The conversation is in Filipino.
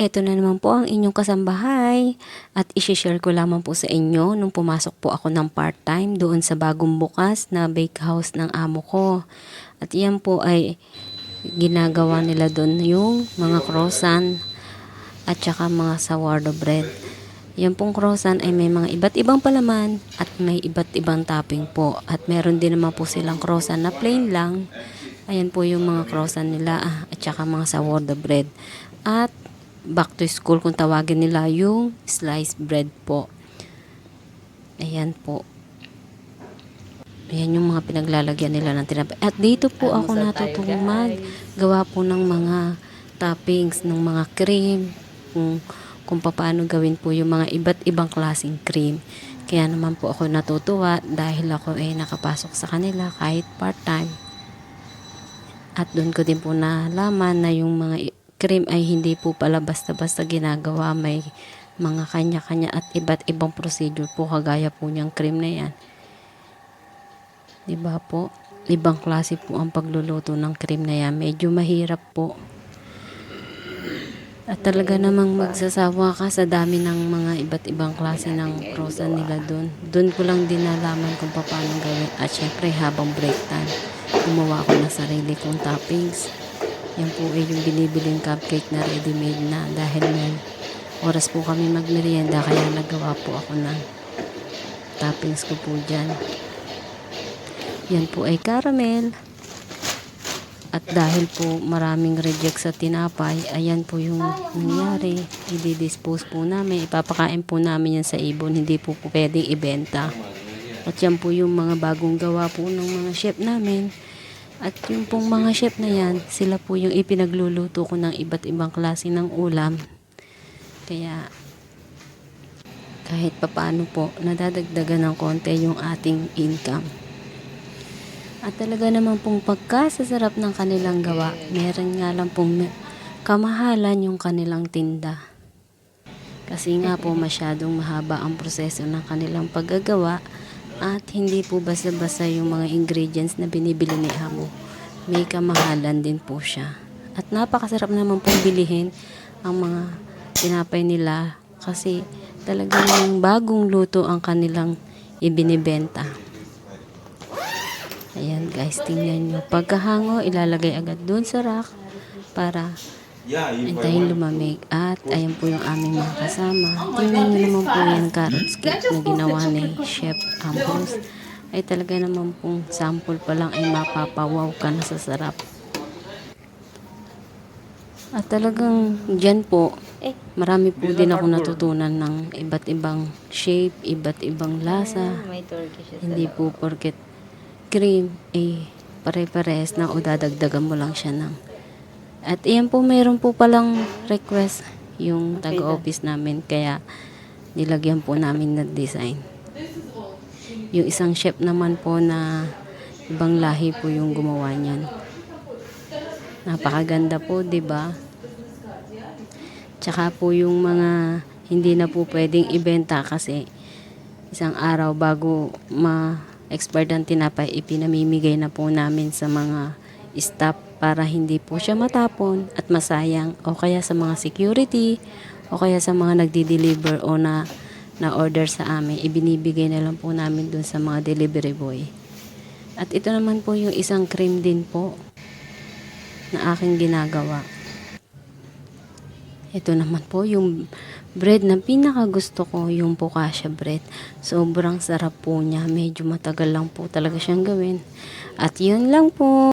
Ito na naman po ang inyong kasambahay at isi-share ko lamang po sa inyo nung pumasok po ako ng part-time doon sa bagong bukas na bake house ng amo ko. At yan po ay ginagawa nila doon yung mga croissant at saka mga sourdough bread. Yan pong croissant ay may mga iba't ibang palaman at may iba't ibang topping po. At meron din naman po silang croissant na plain lang. Ayan po yung mga croissant nila ah, at saka mga sourdough bread. At back to school kung tawagin nila yung sliced bread po. Ayan po. Ayan yung mga pinaglalagyan nila ng tinapay. At dito po Almusal ako natutong maggawa po ng mga toppings, ng mga cream, kung, kung paano gawin po yung mga iba't ibang klaseng cream. Kaya naman po ako natutuwa dahil ako ay nakapasok sa kanila kahit part-time. At doon ko din po nalaman na yung mga cream ay hindi po pala basta-basta ginagawa. May mga kanya-kanya at iba't ibang procedure po kagaya po niyang cream na yan. Diba po? Ibang klase po ang pagluluto ng cream na yan. Medyo mahirap po. At talaga namang magsasawa ka sa dami ng mga iba't ibang klase ng croissant nila doon. Doon ko lang din nalaman kung paano gawin. At syempre habang break time, gumawa ako ng sarili kong toppings. Yan po ay yung binibiling cupcake na ready-made na dahil may oras po kami magmerienda kaya nagawa po ako ng toppings ko po dyan. Yan po ay caramel. At dahil po maraming reject sa tinapay, ayan po yung nangyari. I-dispose po namin. Ipapakain po namin yan sa ibon. Hindi po po pwedeng ibenta. At yan po yung mga bagong gawa po ng mga chef namin. At yung pong mga chef na yan, sila po yung ipinagluluto ko ng iba't ibang klase ng ulam. Kaya kahit papaano po, nadadagdagan ng konti yung ating income. At talaga naman pong pagkasasarap ng kanilang gawa, meron nga lang pong kamahalan yung kanilang tinda. Kasi nga po masyadong mahaba ang proseso ng kanilang paggagawa at hindi po basta-basta yung mga ingredients na binibili ni Amo. May kamahalan din po siya. At napakasarap naman pong bilihin ang mga tinapay nila kasi talagang bagong luto ang kanilang ibinibenta. Ayan guys, tingnan nyo. Pagkahango, ilalagay agad doon sa rack para antayin lumamig. At ayan po yung aming mga kasama. Tingnan nyo naman po yung carrot cake na ginawa ni Chef Ambrose. Ay talaga naman pong sample pa lang ay mapapawaw ka na sa sarap. At talagang dyan po, Eh, marami po din ako natutunan ng iba't ibang shape, iba't ibang lasa. may Turkish siya sa Hindi po porket cream, eh, pare-pares na o dadagdagan mo lang siya ng. At iyan po, mayroon po palang request yung Okay taga-office namin. Kaya, nilagyan po namin na design. Yung isang chef naman po na ibang lahi po yung gumawa niyan. Napakaganda po, 'di ba? Tsaka po yung mga hindi na po pwedeng ibenta kasi isang araw bago ma-expire ang tinapay, ipinamimigay na po namin sa mga staff para hindi po siya matapon at masayang o kaya sa mga security o kaya sa mga nagdi-deliver o na na order sa amin, ibinibigay na lang po namin dun sa mga delivery boy. At ito naman po yung isang cream din po na aking ginagawa. Ito naman po yung bread na pinaka gusto ko, yung focaccia bread. Sobrang sarap po niya. Medyo matagal lang po talaga siyang gawin. At yun lang po.